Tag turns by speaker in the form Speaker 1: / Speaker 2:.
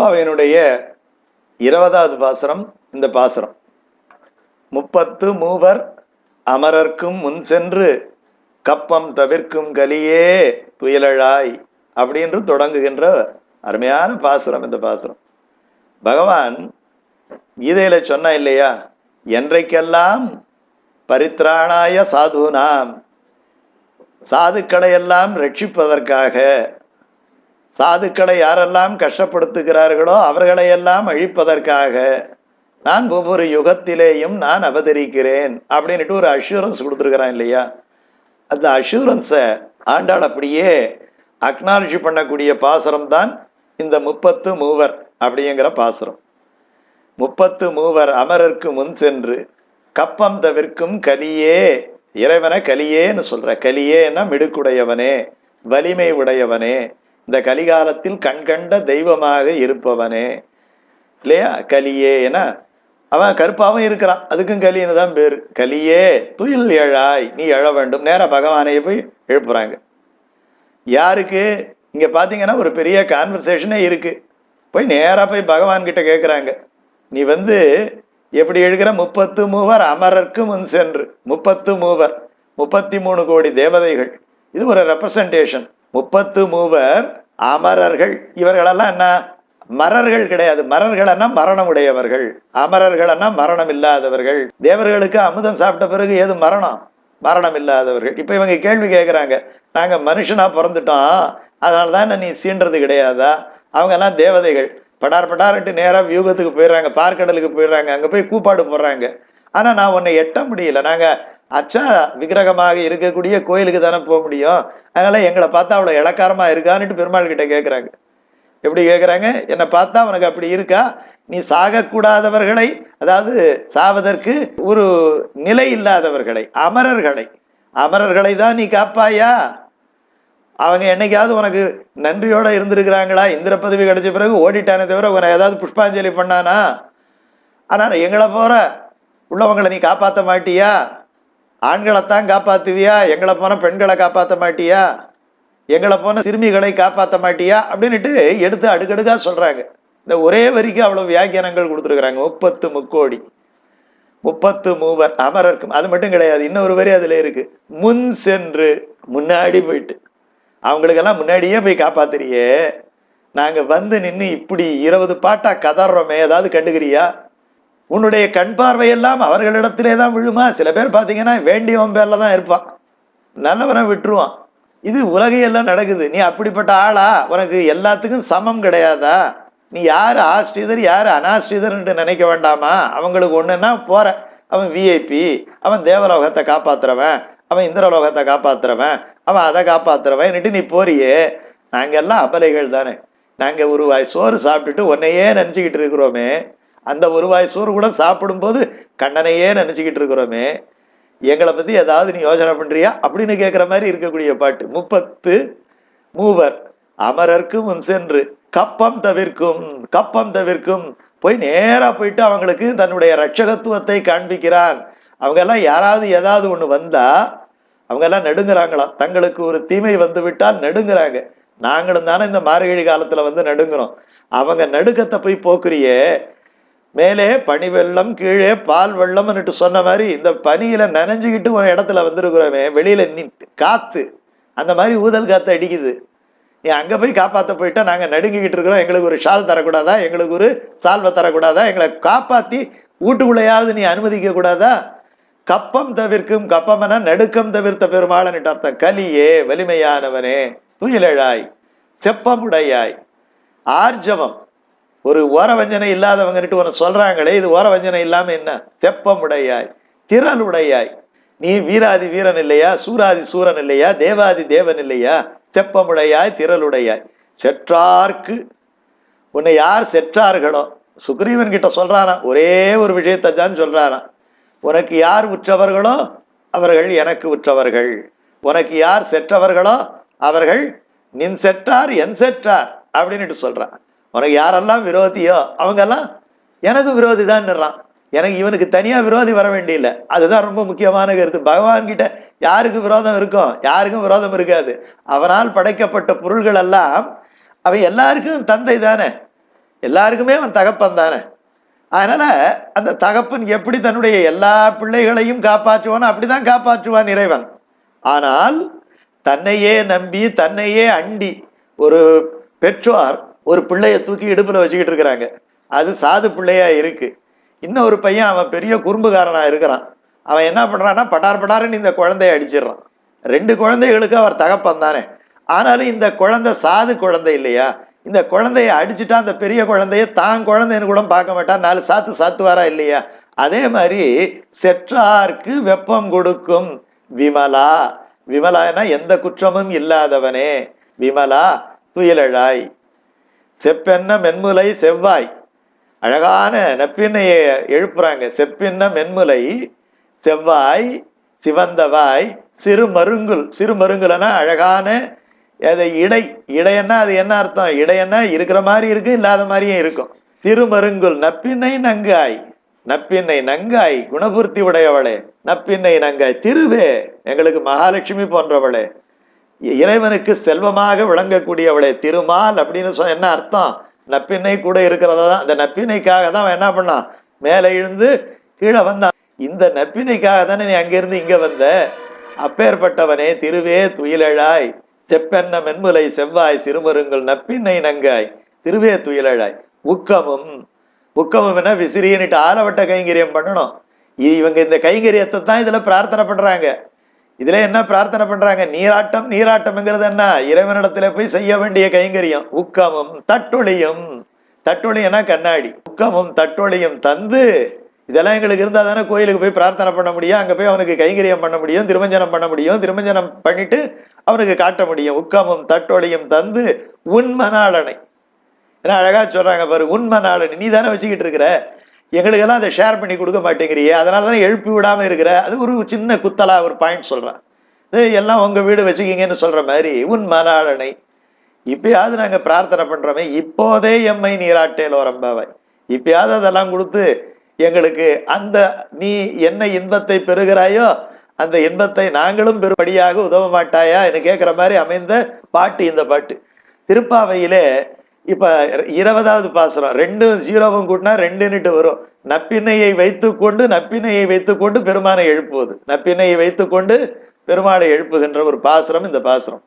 Speaker 1: திருப்பாவையினுடைய இருபதாவது பாசுரம் இந்த பாசுரம். முப்பத்து மூவர் அமரர்க்கும் முன் சென்று கப்பம் தவிர்க்கும் கலியே துயிலழாய் அப்படின்னு தொடங்குகின்ற அருமையான பாசுரம் இந்த பாசுரம். பகவான் கீதையில சொன்னா இல்லையா? என்றைக்கெல்லாம் பரித்ராணாய சாதுனாம் சாதுக்களையெல்லாம் ரட்சிப்பதற்காக சாதுக்களை யாரெல்லாம் கஷ்டப்படுத்துகிறார்களோ அவர்களையெல்லாம் அழிப்பதற்காக நான் ஒவ்வொரு யுகத்திலேயும் நான் அவதரிக்கிறேன் அப்படின்ட்டு ஒரு அஷூரன்ஸ் கொடுத்துருக்குறான் இல்லையா? அந்த அஷூரன்ஸை ஆண்டாள் அப்படியே அக்னாலஜி பண்ணக்கூடிய பாசுரம் தான் இந்த முப்பத்து மூவர் அப்படிங்கிற பாசுரம். முப்பத்து மூவர் அமரருக்கு முன் சென்று கப்பம் தவிர்க்கும் கலியே இறைவனை கலியேன்னு சொல்கிற கலியேன்னா மிடுக்குடையவனே வலிமை உடையவனே இந்த கலிகாலத்தில் கண்கண்ட தெய்வமாக இருப்பவனே. இல்லையா? கலியே என அவன் கருப்பாவும் இருக்கிறான். அதுக்கும் கலின்னு தான் பேர்? கலியே துயில் எழாய் நீ எழ வேண்டும். நேராக பகவானையே போய் எழுப்புறாங்க. யாருக்கு? இங்கே பார்த்தீங்கன்னா ஒரு பெரிய கான்வர்சேஷனே இருக்கு. போய் நேராக போய் பகவான்கிட்ட கேட்குறாங்க நீ வந்து எப்படி எழுகிற? முப்பத்து மூவர் அமரர்க்கு முன் சென்று. முப்பத்து மூவர். முப்பத்தி மூணு கோடி தேவதைகள். இது ஒரு ரெப்ரசன்டேஷன் முப்பத்து மூவர் அமரர்கள் இவர்களெல்லாம் என்ன? மரர்கள் கிடையாது. மரர்கள்னா மரணம் உடையவர்கள் அமரர்கள்னா மரணம் இல்லாதவர்கள் தேவர்களுக்கு அமுதம் சாப்பிட்ட பிறகு ஏது மரணம்? மரணம் இல்லாதவர்கள் இப்போ இவங்க கேள்வி கேட்குறாங்க நாங்கள் மனுஷனாக பிறந்துட்டோம். அதனால தான் நீ சீன்றது கிடையாதா? அவங்கெல்லாம் தேவதைகள். படார் படார்ட்டு நேராக வியூகத்துக்கு போயிடுறாங்க. பார்க்கடலுக்கு போயிடுறாங்க. அங்கே போய் கூப்பாடு போடுறாங்க. ஆனால் நான் உன்னை எட்ட முடியல. நாங்கள் அச்சா விக்கிரகமாக இருக்கக்கூடிய கோயிலுக்கு தானே போக முடியும். அதனால எங்களை பார்த்தா அவ்வளோ இலக்காரமா இருக்கான்னுட்டு பெருமாள் கிட்ட கேட்குறாங்க எப்படி கேட்குறாங்க என்னை பார்த்தா உனக்கு அப்படி இருக்கா? நீ சாகக்கூடாதவர்களை அதாவது சாவதற்கு ஒரு நிலை இல்லாதவர்களை அமரர்களை அமரர்களை தான் நீ காப்பாயா? அவங்க என்னைக்காவது உனக்கு நன்றியோட இருந்திருக்கிறாங்களா? இந்திர பதவி கிடைச்ச பிறகு ஓடிட்டானே தவிர உன ஏதாவது புஷ்பாஞ்சலி பண்ணானா? ஆனால் எங்களை போற உள்ளவங்களை நீ காப்பாற்ற மாட்டியா? ஆண்களைத்தான் காப்பாத்துவியா? எங்களை போன பெண்களை காப்பாற்ற மாட்டியா? எங்களை போன சிறுமிகளை காப்பாற்ற மாட்டியா? அப்படின்னுட்டு எடுத்து அடுக்கடுக்காக சொல்றாங்க. இந்த ஒரே வரிக்கு அவ்வளவு வியாக்கியானங்கள் கொடுத்துருக்குறாங்க. முப்பத்து முக்கோடி. முப்பத்து மூவர் அமரர்க்கும் அது மட்டும் கிடையாது. இன்னொரு வரி அதுல இருக்கு. முன் சென்று முன்னாடி போயிட்டு. அவங்களுக்கெல்லாம் முன்னாடியே போய் காப்பாத்துறியே. நாங்க வந்து நின்று இப்படி இருபது பாட்டா கதறோமே. ஏதாவது கண்டுக்கிறியா? உன்னுடைய கண் பார்வையெல்லாம் அவர்களிடத்திலே தான் விழுமா? சில பேர் பார்த்தீங்கன்னா வேண்டியவன் பேரில் தான் இருப்பான். நல்லவனை விட்டுருவான். இது உலகையெல்லாம் நடக்குது. நீ அப்படிப்பட்ட ஆளா? உனக்கு எல்லாத்துக்கும் சமம் கிடையாதா? நீ யார் ஆஸ்ரீதர் யார் அனாஸ்ரீதர்ன்ட்டு நினைக்க வேண்டாமா? அவங்களுக்கு ஒன்றுன்னா போகிற அவன் விஐபி அவன் தேவலோகத்தை காப்பாற்றுறவன் அவன் இந்திரலோகத்தை காப்பாற்றுறவன் அவன் அதை காப்பாற்றுறவன்ட்டு நீ போறியே. நாங்கள் எல்லாம் அபலைகள் தானே. நாங்கள் ஒரு வாய் சோறு சாப்பிட்டுட்டு உன்னையே நினச்சிக்கிட்டு இருக்கிறோமே. அந்த ஒரு வாய் சோறு கூட சாப்பிடும்போது கண்ணனையே நினச்சிக்கிட்டு இருக்கிறோமே. எங்களை பற்றி ஏதாவது நீ யோசனை பண்ணுறியா அப்படின்னு கேட்குற மாதிரி இருக்கக்கூடிய பாட்டு. முப்பத்து மூவர். அமரர்க்கும் முன் சென்று கப்பம் தவிர்க்கும் கப்பம் தவிர்க்கும். போய் நேராக போயிட்டு அவங்களுக்கு தன்னுடைய ரட்சகத்துவத்தை காண்பிக்கிறான். அவங்கெல்லாம் யாராவது ஏதாவது ஒன்று வந்தால் அவங்கெல்லாம் நடுங்குறாங்களாம். தங்களுக்கு ஒரு தீமை வந்து விட்டால் நடுங்குறாங்க. நாங்களும் தானே இந்த மார்கழி காலத்தில் வந்து நடுங்குறோம். அவங்க நடுக்கத்தை போய் போக்குறியே மேலே பனி வெள்ளம் கீழே பால் வெள்ளம்னுட்டு சொன்ன மாதிரி இந்த பனியில் நனைஞ்சுக்கிட்டு ஒரு இடத்துல வந்திருக்கிறோமே வெளியில் நின்று காற்று அந்த மாதிரி ஊதல் காற்று அடிக்குது. நீ அங்கே போய் காப்பாற்ற போயிட்டா நாங்கள் நடுங்கிக்கிட்டு இருக்கிறோம். எங்களுக்கு ஒரு ஷால் தரக்கூடாதா? எங்களுக்கு ஒரு சால்வை தரக்கூடாதா? எங்களை காப்பாற்றி வீட்டுக்குள்ளையாவது நீ அனுமதிக்க கூடாதா? கப்பம் தவிர்க்கும் கப்பமென நடுக்கம் தவிர்த்த பெருமாளன்ட்டு அர்த்தம் கலியே வலிமையானவனே துயிலழாய் செப்பமுடையாய் ஆர்ஜவம் ஒரு ஓரவஞ்சனை இல்லாதவங்கன்ட்டு உனக்கு சொல்கிறாங்களே இது ஓரவஞ்சனை இல்லாமல் என்ன? செப்பமுடையாய் திரளுடையாய். நீ வீராதி வீரன் இல்லையா? சூராதி சூரன் இல்லையா? தேவாதி தேவன் இல்லையா? செப்பமுடையாய் திரளுடையாய். செற்றார்க்கு உன்னை யார் செற்றார்களோ? சுக்ரீவன் கிட்ட சொல்றானா ஒரே ஒரு விஷயத்தை தான் சொல்றானா. உனக்கு யார் உற்றவர்களோ அவர்கள் எனக்கு உற்றவர்கள். உனக்கு யார் செற்றவர்களோ அவர்கள் நின் செற்றார் என் செற்றார் அப்படின்னுட்டு சொல்றான். உனக்கு யாரெல்லாம் விரோதியோ அவங்கெல்லாம் எனக்கு விரோதி தான்றான் எனக்கு இவனுக்கு தனியாக விரோதி வர வேண்டியில்லை. அதுதான் ரொம்ப முக்கியமான கருத்து. பகவான்கிட்ட யாருக்கு விரோதம் இருக்கும் யாருக்கும் விரோதம் இருக்காது. அவனால் படைக்கப்பட்ட பொருள்கள் எல்லாம் அவன் எல்லாருக்கும் தந்தை தானே. எல்லாருக்குமே அவன் தகப்பன் தானே. அதனால் அந்த தகப்பன் எப்படி தன்னுடைய எல்லா பிள்ளைகளையும் காப்பாற்றுவான் அப்படிதான் காப்பாற்றுவான் இறைவன். ஆனால் தன்னையே நம்பி தன்னையே அண்டி ஒரு பெற்றோர் ஒரு பிள்ளைய தூக்கி இடுப்பில் வச்சுக்கிட்டு இருக்கிறாங்க. அது சாது பிள்ளையா இருக்கு. இன்னும் ஒரு பையன் அவன் பெரிய குறும்புகாரனாக இருக்கிறான். அவன் என்ன பண்ணுறான்னா பட்டார் பட்டாருன்னு இந்த குழந்தைய அடிச்சிடுறான். ரெண்டு குழந்தைகளுக்கு அவர் தகப்பன் தானே. ஆனாலும் இந்த குழந்தை சாது குழந்தை இல்லையா? இந்த குழந்தைய அடிச்சுட்டா அந்த பெரிய குழந்தைய தான் குழந்தைன்னு கூட பார்க்க மாட்டான் நாலு சாத்து சாத்துவாரா இல்லையா? அதே மாதிரி செற்றார்க்கு வெப்பம் கொடுக்கும் விமலா. விமலானா எந்த குற்றமும் இல்லாதவனே. விமலா துயிலழாய். செப்பென்ன மென்முலை செவ்வாய். அழகான நப்பின்னையை எழுப்புறாங்க. செப்பின்ன மென்முலை செவ்வாய் சிவந்தவாய் சிறு மருங்குல் சிறு மருங்குலனா அழகான அது இடை. இடையன்னா அது என்ன அர்த்தம்? இடையன்னா இருக்கிற மாதிரி இருக்கு இல்லாத மாதிரியும் இருக்கும். சிறு மருங்குல் நப்பின்னை நங்காய். நப்பின்னை நங்காய் குணபூர்த்தி உடையவளே. நப்பின்னை நங்காய். திருவே எங்களுக்கு மகாலட்சுமி போன்றவளே. இறைவனுக்கு செல்வமாக விளங்கக்கூடியவளே திருமால் அப்படின்னு சொன்ன என்ன அர்த்தம்? நப்பின்னை கூட இருக்கிறதா? தான் இந்த நப்பினைக்காக தான் அவன் என்ன பண்ணான்? மேலே இழுந்து கீழே வந்தான். இந்த நப்பினைக்காக தானே நீ அங்கிருந்து இங்கே வந்த? அப்பேற்பட்டவனே திருவே துயிலழாய். செப்பென்ன மென்முலை செவ்வாய் திருமருங்கள் நப்பின்னை நங்காய். திருவே துயிலழாய். உக்கமும் உக்கமும் என்ன? விசிறின்னுட்டு ஆலவட்ட கைங்கரியம் பண்ணணும். இவங்க இந்த கைங்கரியத்தை தான் இதில் பிரார்த்தனை பண்ணுறாங்க இதுல என்ன பிரார்த்தனை பண்றாங்க? நீராட்டம் நீராட்டம்ங்கிறது என்ன? இறைவனிடத்துல போய் செய்ய வேண்டிய கைங்கரியம். உக்கமும் தட்டொழியும் தட்டொழியனா கண்ணாடி. உக்கமும் தட்டொழியும் தந்து இதெல்லாம் எங்களுக்கு இருந்தால் தானே கோயிலுக்கு போய் பிரார்த்தனை பண்ண முடியும். அங்கே போய் அவனுக்கு கைங்கரியம் பண்ண முடியும் திருமஞ்சனம் பண்ண முடியும். திருமஞ்சனம் பண்ணிட்டு அவனுக்கு காட்ட முடியும். உக்கமும் தட்டொழியும் தந்து உண்மனாளனை ஏன்னா அழகா சொல்றாங்க பாரு உண்மனாளனை நீ தானே வச்சுக்கிட்டு இருக்கிற? எங்களுக்கெல்லாம் அதை ஷேர் பண்ணி கொடுக்க மாட்டேங்கிறியே. அதனால தானே எழுப்பி விடாமல் இருக்கிற? அது ஒரு சின்ன குத்தலா ஒரு பாயிண்ட் சொல்கிறேன் இது எல்லாம் உங்கள் வீடு வச்சுக்கிங்கன்னு சொல்கிற மாதிரி உன் மனாளனை இப்பயாவது நாங்கள் பிரார்த்தனை பண்ணுறோமே இப்போதே எம்மை நீராட்டேல் ரம்பாவாய் இப்பயாவது அதெல்லாம் கொடுத்து எங்களுக்கு அந்த நீ என்ன இன்பத்தை பெறுகிறாயோ அந்த இன்பத்தை நாங்களும் பெறுபடியாக உதவ மாட்டாயா? என்று கேட்குற மாதிரி அமைந்த பாட்டு இந்த பாட்டு. திருப்பாவையிலே இப்போ இருபதாவது பாசுரம் ரெண்டு ஜீரோவும் கூட்டினா ரெண்டுன்னுட்டு வரும். நப்பினையை வைத்துக்கொண்டு நப்பினையை வைத்துக்கொண்டு பெருமானை எழுப்புவது. நப்பினையை வைத்துக்கொண்டு பெருமாளை எழுப்புகின்ற ஒரு பாசுரம் இந்த பாசுரம்.